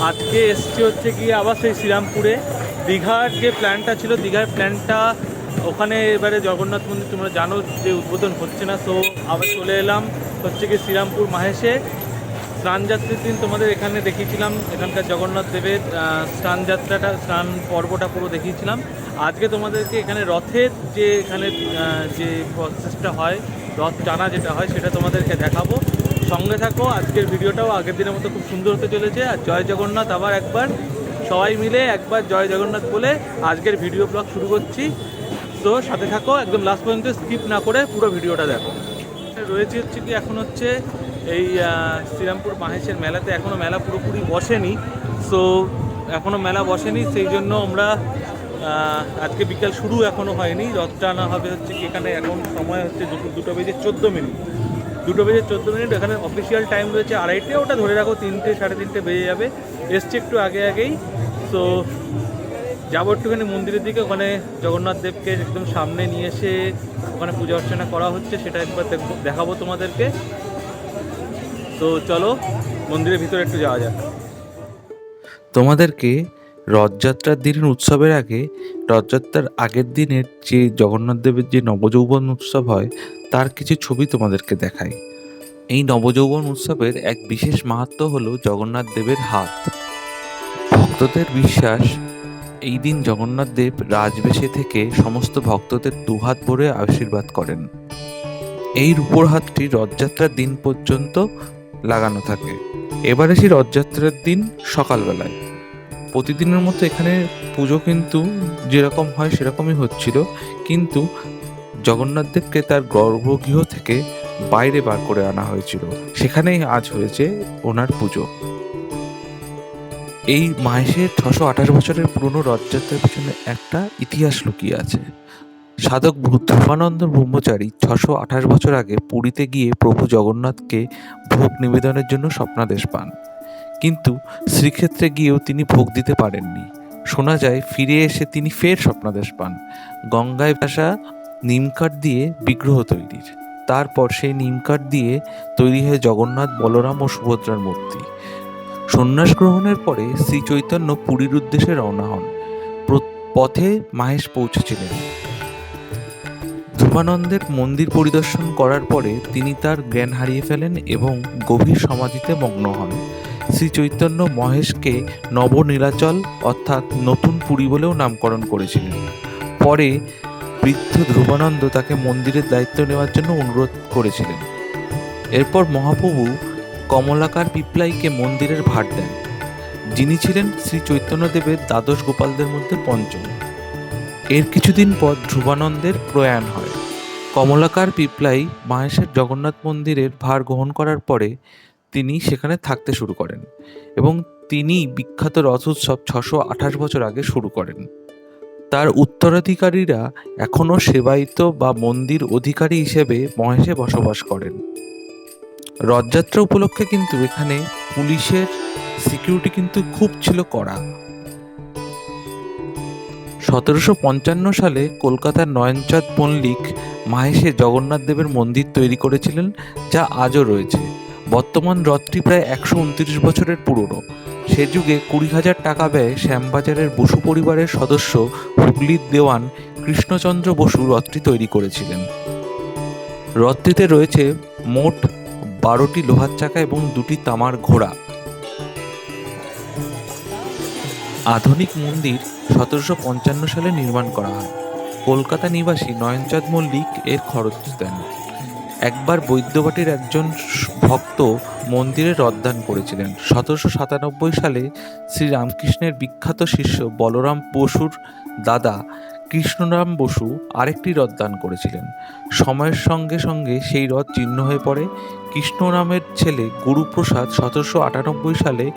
আজকে এসছি হচ্ছে গিয়ে আবার সেই শ্রীরামপুরে। দীঘার যে প্ল্যানটা ছিল দীঘার প্ল্যানটা ওখানে এবারে জগন্নাথ মন্দির তোমরা জানো যে উদ্বোধন হচ্ছে না তো আবার চলে এলাম হচ্ছে কি শ্রীরামপুর মাহেশে। স্নান যাত্রার দিন তোমাদের এখানে দেখিয়েছিলাম এখানকার জগন্নাথ দেবের আহ, স্নান যাত্রাটা স্নান পর্বটা পুরো দেখিয়েছিলাম। আজকে তোমাদেরকে এখানে রথের যে এখানে যে প্রসেসটা হয় রথ টানা যেটা হয় সেটা তোমাদেরকে দেখাবো। সঙ্গে থাকো। আজকের ভিডিওটাও আগের দিনের মতো খুব সুন্দর হতে চলেছে। আর জয় জগন্নাথ আবার একবার সবাই মিলে একবার জয় জগন্নাথ বলে আজকের ভিডিও ব্লগ শুরু করছি। তো সাথে থাকো, একদম লাস্ট পর্যন্ত স্কিপ না করে পুরো ভিডিওটা দেখো। রয়েছে হচ্ছে কি, এখন হচ্ছে এই শ্রীরামপুর মাহেশের মেলাতে। এখনও মেলা পুরোপুরি বসেনি। সো এখনও মেলা বসেনি, সেই জন্য আমরা আজকে বিকাল শুরু এখনও হয়নি। রথটা আনা হবে হচ্ছে কি, এখানে এখন সময় হচ্ছে দুটো বেজে চোদ্দ মিনিট। দুটো বেজে চোদ্দ মিনিট, এখানে অফিসিয়াল টাইম রয়েছে আড়াইটে, ওটা ধরে রাখো তিনটে, সাড়ে তিনটে বেজে যাবে। এসছে একটু আগে আগেই। তো যাব একটুখানি মন্দিরের দিকে, ওখানে জগন্নাথ দেবকে একদম সামনে নিয়ে এসে ওখানে পূজা অর্চনা করা হচ্ছে, সেটা একবার দেখব, দেখাবো তোমাদেরকে। তো চলো মন্দিরের ভিতরে একটু যাওয়া যাক। তোমাদেরকে রথযাত্রার দিনের উৎসবের আগে, রথযাত্রার আগের দিনের যে জগন্নাথ দেবের যে নবযৌবন উৎসব হয়, তার কিছু ছবি তোমাদেরকে দেখাই। এই নবযৌবন উৎসবের এক বিশেষ মাহাত্ম হলো জগন্নাথ দেবের হাত। ভক্তদের বিশ্বাস, এই দিন জগন্নাথ দেব রাজবেশে থেকে সমস্ত ভক্তদের দুহাত ভরে আশীর্বাদ করেন। এই রূপোর হাতটি রথযাত্রার দিন পর্যন্ত লাগানো থাকে। এবারে সেই রথযাত্রার দিন সকালবেলায়। প্রতিদিনের মতো এখানে পুজো কিন্তু যেরকম হয় সেরকমই হচ্ছিল। কিন্তু জগন্নাথ দেবকে তার গর্ভগৃহ থেকে বাইরে বার করে আনা হয়েছিল। সেখানেই আজ হয়েছে ওনার পুজো। এই মাহেশের ছশো আঠাশ বছরের পুরনো রথযাত্রার পিছনে একটা ইতিহাস লুকিয়ে আছে। সাধক ধ্রুবানন্দ ব্রহ্মচারী ছশো আঠাশ বছর আগে পুরীতে গিয়ে প্রভু জগন্নাথকে ভোগ নিবেদনের জন্য স্বপ্নাদেশ পান। কিন্তু শ্রীক্ষেত্রে গিয়েও তিনি ভোগ দিতে পারেননি। শোনা যায়, ফিরে এসে তিনি ফের স্বপ্নাদেশ পান। গঙ্গায় ভাসা নিমকাঠ দিয়ে বিগ্রহ তৈরির। তারপর সেই নিমকাঠ দিয়ে তৈরি হয় জগন্নাথ বলরাম ও সুভদ্রার মূর্তি। সন্ন্যাস গ্রহণের পরে শ্রী চৈতন্য পুরীর উদ্দেশ্যে রওনা হন। পথে মাহেশ পৌঁছেছিলেন। ধ্রুবানন্দের মন্দির পরিদর্শন করার পরে তিনি তার জ্ঞান হারিয়ে ফেলেন এবং গভীর সমাধিতে মগ্ন হন। শ্রী চৈতন্য মহেশকে নবনীলাচল অর্থাৎ নতুন পুরী বলেও নামকরণ করেছিলেন। পরে বৃদ্ধ ধ্রুবানন্দ তাকে মন্দিরের দায়িত্ব নেওয়ার জন্য অনুরোধ করেছিলেন। এরপর মহাপ্রভু কমলাকার পিপলাইকে মন্দিরের ভার দেন। যিনি ছিলেন শ্রী চৈতন্যদেবের দ্বাদশ গোপালদের মধ্যে পঞ্চম। এর কিছুদিন পর ধ্রুবানন্দের প্রয়াণ হয়। কমলাকার পিপলাই মাহেশের জগন্নাথ মন্দিরের ভার গ্রহণ করার পরে তিনি সেখানে থাকতে শুরু করেন এবং তিনি বিখ্যাত রথ উৎসব ছশো আঠাশ বছর আগে শুরু করেন। তার উত্তরাধিকারীরা এখনও সেবায়িত বা মন্দির অধিকারী হিসেবে মহেশে বসবাস করেন। রথযাত্রা উপলক্ষে কিন্তু এখানে পুলিশের সিকিউরিটি কিন্তু খুব ছিল কড়া। সতেরোশো পঞ্চান্ন সালে কলকাতার নয়নচাঁদ মল্লিক মাহেশে জগন্নাথ দেবের মন্দির তৈরি করেছিলেন, যা আজও রয়েছে। বর্তমান রথটি প্রায় একশো উনত্রিশ বছরের পুরনো। সে যুগে কুড়ি হাজার টাকা ব্যয়ে শ্যামবাজারের বসু পরিবারের সদস্য হুগলির দেওয়ান কৃষ্ণচন্দ্র বসু রথটি তৈরি করেছিলেন। রথটিতে রয়েছে মোট বারোটি লোহার চাকা এবং দুটি তামার ঘোড়া। আধুনিক মন্দির সতেরোশো পঞ্চান্ন সালে নির্মাণ করা হয়। কলকাতা নিবাসী নয়নচাঁদ মল্লিক এর খরচ দেন। একবার বৈদ্যবাটির একজন ভক্ত মন্দিরে রথদান করেছিলেন। সতেরোশো সাতানব্বই সালে শ্রী রামকৃষ্ণের বিখ্যাত শিষ্য বলরাম বসুর দাদা কৃষ্ণরাম বসু আরেকটি রথ দান করেছিলেন। সময়ের সঙ্গে সঙ্গে সেই রথ জীর্ণ হয়ে পড়ে। কৃষ্ণরামের ছেলে গুরুপ্রসাদ সতেরোশো আটানব্বই সালে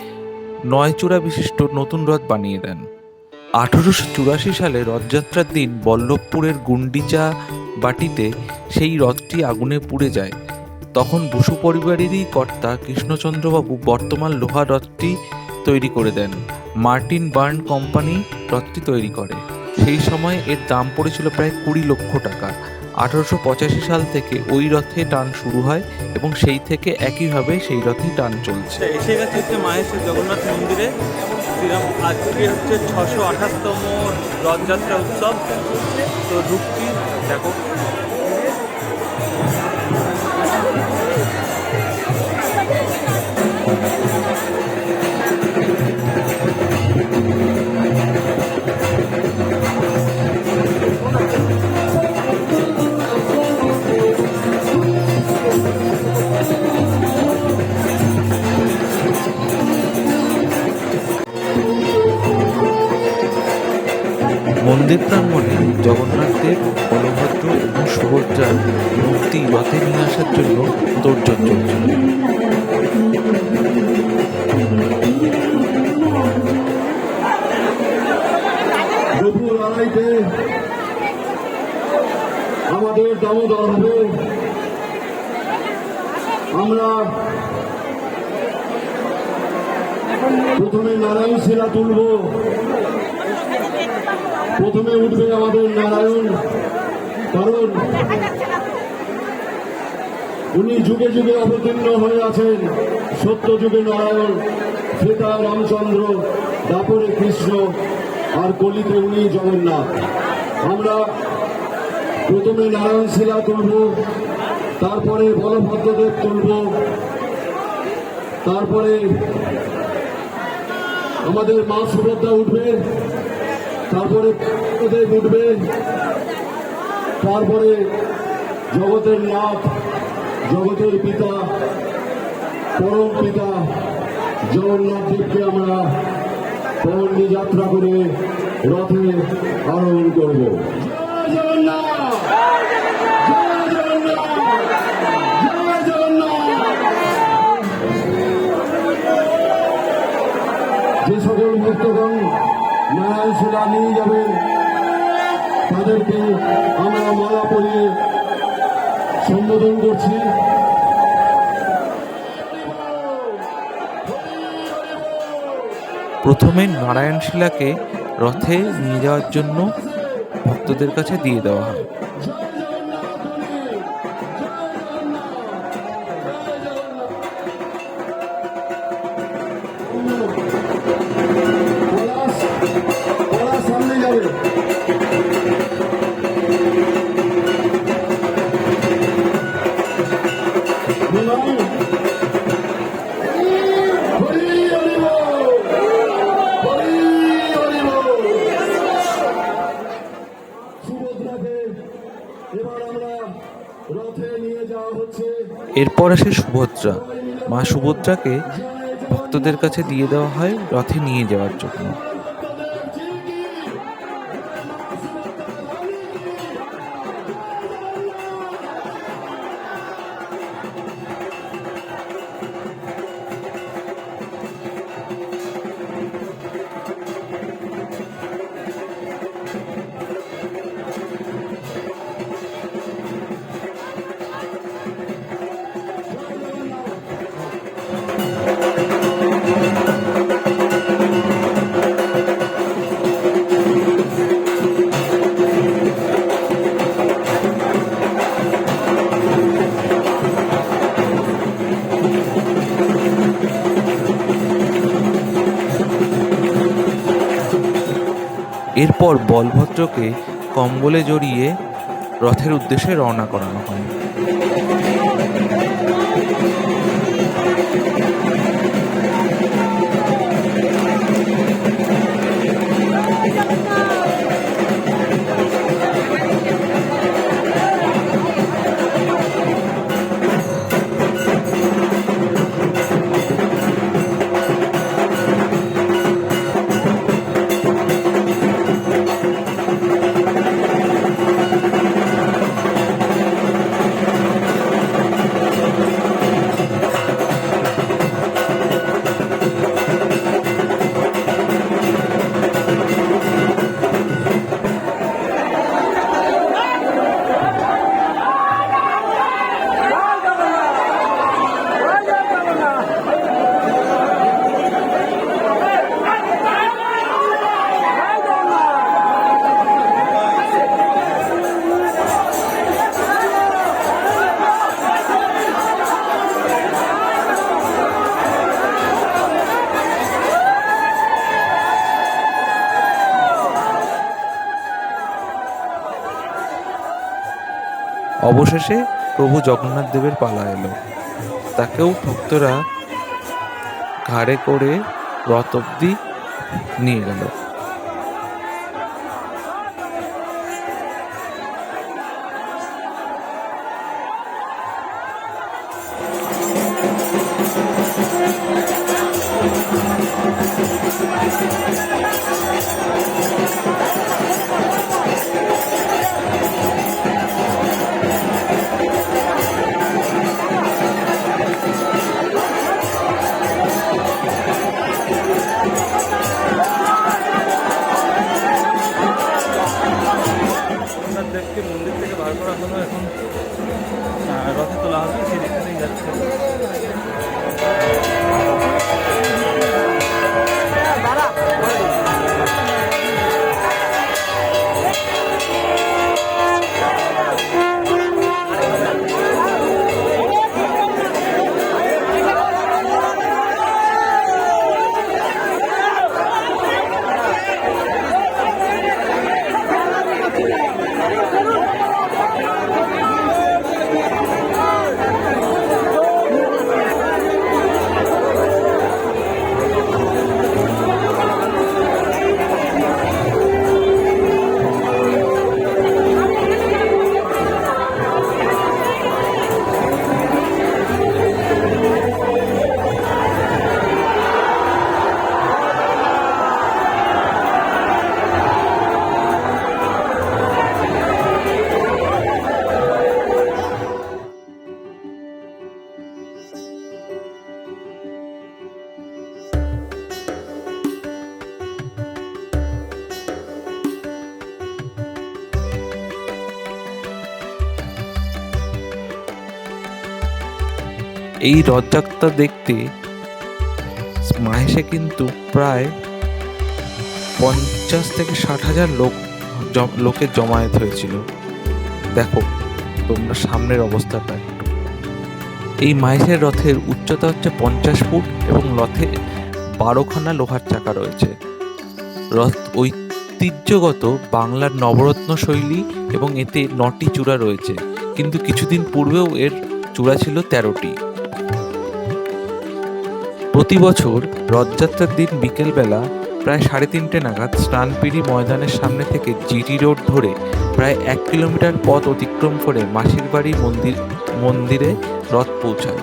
নয় চূড়া বিশিষ্ট নতুন রথ বানিয়ে দেন। আঠেরোশো চুরাশি সালে রথযাত্রার দিন বল্লভপুরের গুন্ডিচা বাটিতে সেই রথটি আগুনে পুড়ে যায়। তখন বসু পরিবারেরই কর্তা কৃষ্ণচন্দ্রবাবু বর্তমান লোহা রথটি তৈরি করে দেন। মার্টিন বার্ন কোম্পানি রথটি তৈরি করে। সেই সময় এর দাম পড়েছিল প্রায় কুড়ি লক্ষ টাকা। আঠারোশো পঁচাশি সাল থেকে ওই রথে টান শুরু হয় এবং সেই থেকে একইভাবে সেই রথেই টান চলছে। এসে গেছে হচ্ছে মাহেশের জগন্নাথ মন্দিরে। আজকে হচ্ছে ছশো আঠাশতম রথযাত্রা উৎসব। তো ঢুকছি দেখো। আমাদের দামোদর হবে আমরা প্রথমে নারায়ণ শিলা তুলব। প্রথমে উঠবে আমাদের নারায়ণ, কারণ উনি যুগে যুগে অবতীর্ণ হয়ে আছেন। সত্য যুগে নারায়ণ শ্বেতা রামচন্দ্র দাপরে কৃষ্ণ, আর কলিতে উনি জগন্নাথ। আমরা প্রথমে নারায়ণ শিলা তুলব, তারপরে বলভদ্রদেব তুলব, তারপরে আমাদের মা সুভদ্রা উঠবে, তারপরে দেব উঠবে, তারপরে জগতের নাথ, জগতের পিতা, পরম পিতা, জগন্নাথ দেবকে আমরা পরণী যাত্রা করে রথে আরোহণ করব। যে সকল ভক্তগণ নারায়ণ শিলা নিয়ে যাবেন, তাদেরকে আমরা মালা সম্বোধন করছি। প্রথমে নারায়ণ শিলাকে রথে নিয়ে যাওয়ার জন্য ভক্তদের কাছে দিয়ে দেওয়া হয়। এরপর আসে সুভদ্রা। মা সুভদ্রাকে ভক্তদের কাছে দিয়ে দেওয়া হয় রথে নিয়ে যাওয়ার জন্য। এরপর বলভদ্রকে কম্বলে জড়িয়ে রথের উদ্দেশ্যে রওনা করানো হয়। অবশেষে প্রভু জগন্নাথ দেবের পালা এলো। তাকেও ভক্তরা ঘাড়ে করে রথ অব্দি নিয়ে গেল এই রথযাত্রা দেখতে মাহেশে কিন্তু প্রায় পঞ্চাশ থেকে ষাট হাজার লোক লোকের জমায়েত হয়েছিল। দেখো, তোমরা সামনের অবস্থাটা একটু। এই মাহেশের রথের উচ্চতা হচ্ছে পঞ্চাশ ফুট এবং রথে বারোখানা লোহার চাকা রয়েছে। রথ ঐতিহ্যগত বাংলার নবরত্ন শৈলী এবং এতে নটি চূড়া রয়েছে। কিন্তু কিছুদিন পূর্বেও এর চূড়া ছিল তেরোটি। প্রতি বছর রথযাত্রার দিন বিকেলবেলা প্রায় সাড়ে তিনটে নাগাদ স্নানপিড়ি ময়দানের সামনে থেকে জিটি রোড ধরে প্রায় এক কিলোমিটার পথ অতিক্রম করে মাসির বাড়ি মন্দির, মন্দিরে রথ পৌঁছায়।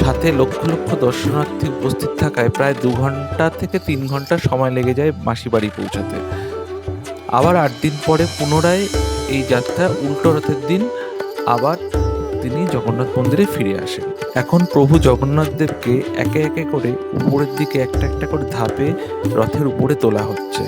সাথে লক্ষ লক্ষ দর্শনার্থী উপস্থিত থাকায় প্রায় দু ঘণ্টা থেকে তিন ঘণ্টা সময় লেগে যায় মাসি বাড়ি পৌঁছাতে। আবার আট দিন পরে পুনরায় এই যাত্রা উল্টো রথের দিন আবার তিনি জগন্নাথ মন্দিরে ফিরে আসেন। এখন প্রভু জগন্নাথ দেবকে একে একে করে উপরের দিকে একটা একটা করে ধাপে রথের উপরে তোলা হচ্ছে।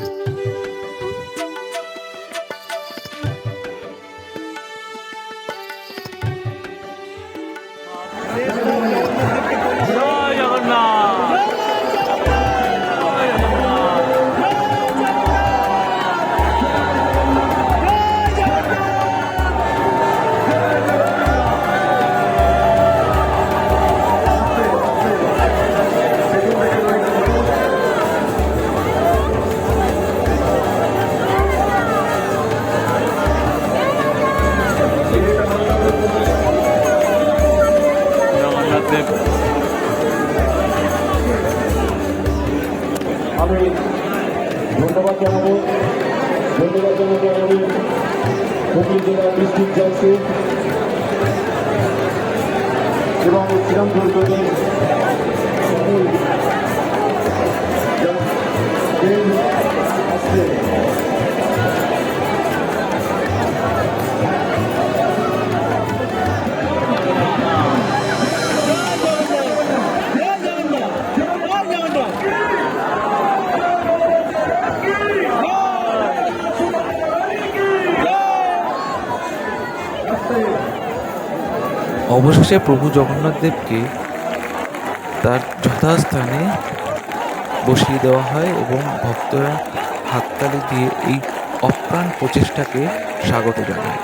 আমি ধন্যবাদ জানাব। ধন্যবাদ জানাব আমি হুগলি জেলা ডিস্ট্রিক্ট জাজকে এবং শ্রীরামপুর জেলার আসছে অবশেষে প্রভু জগন্নাথ দেবকে তার যথাস্থানে বসিয়ে দেওয়া হয় এবং ভক্তরা হাততালি দিয়ে এই অপ্রাণ প্রচেষ্টাকে স্বাগত জানায়।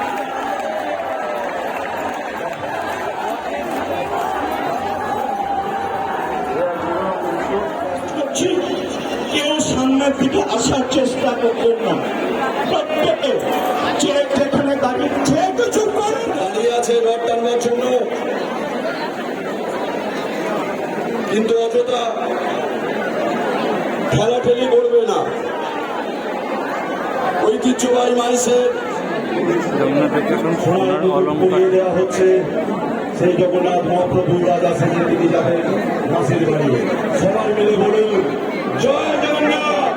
ঐতিহ্যবাহী মানুষের পরিয়ে দেওয়া হচ্ছে সেই জগন্নাথ মহাপ্রভু রাজা সেখানে তিনি যাবেন মাসির বাড়ি সবাই মিলে বলুন, জয় জগন্নাথ!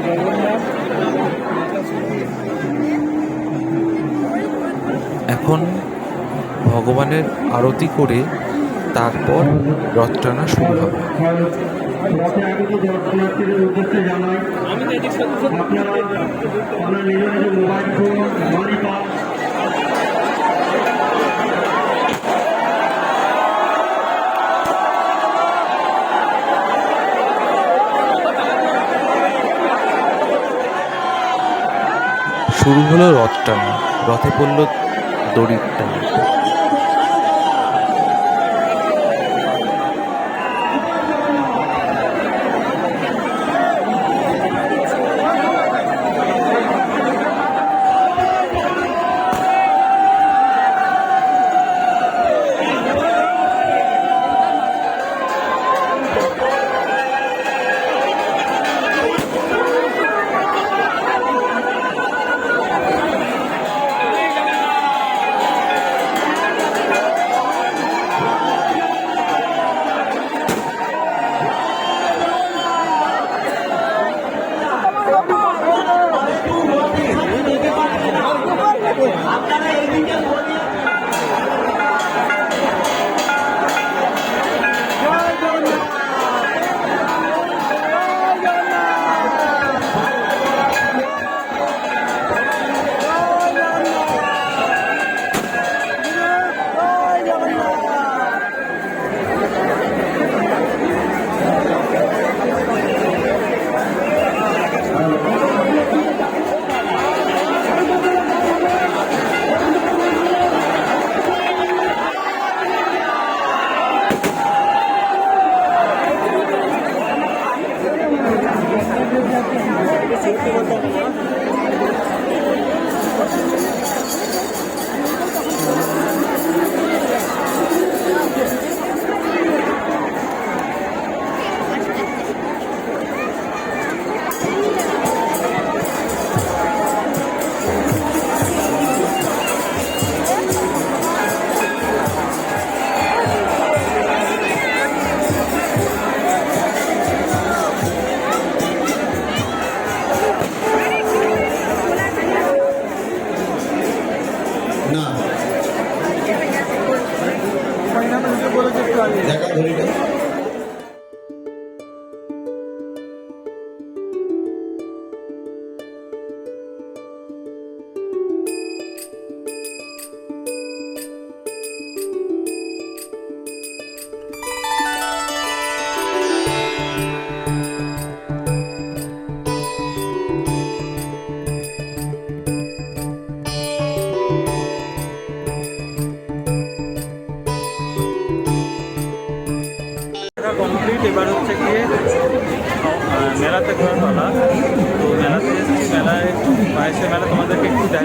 জগন্নাথ এখন ভগবানের আরতি করে তারপর রথ টানা শুরু হবে। রথে আগত দর্শনার্থীদের উদ্দেশ্যে জানাই আমি তো এদিক সাথে সাথে আপনারা আপনার নিজ নিজ মোবাইল ফোন মানি পাস শুরু হলো রথ টানা রথে পড়ল দড়ির টানা।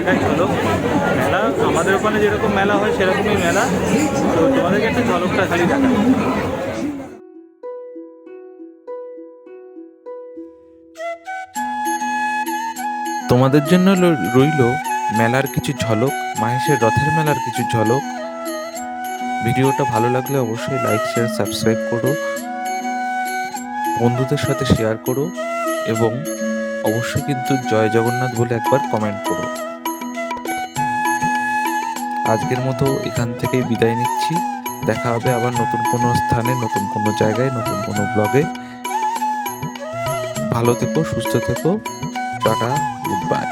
দেখাই চলো। মেলা, আমাদের ওখানে যেরকম মেলা হয় সেরকমই মেলা। তো তোমাদেরকে একটু ঝলকটা খালি দেখা তোমাদের জন্য রইল মেলার কিছু ঝলক, মাহেশের রথের মেলার কিছু ঝলক। ভিডিওটা ভালো লাগলে অবশ্যই লাইক শেয়ার সাবস্ক্রাইব করো। বন্ধুদের সাথে শেয়ার করো এবং অবশ্যই কিন্তু জয় জগন্নাথ বলে একবার কমেন্ট করো। আজকের মতো এখান থেকে বিদায় নিচ্ছি। দেখা হবে আবার নতুন কোনো স্থানে, নতুন কোনো জায়গায়, নতুন কোনো ব্লগে ভালো থেকো, সুস্থ থেকো। Tata good bye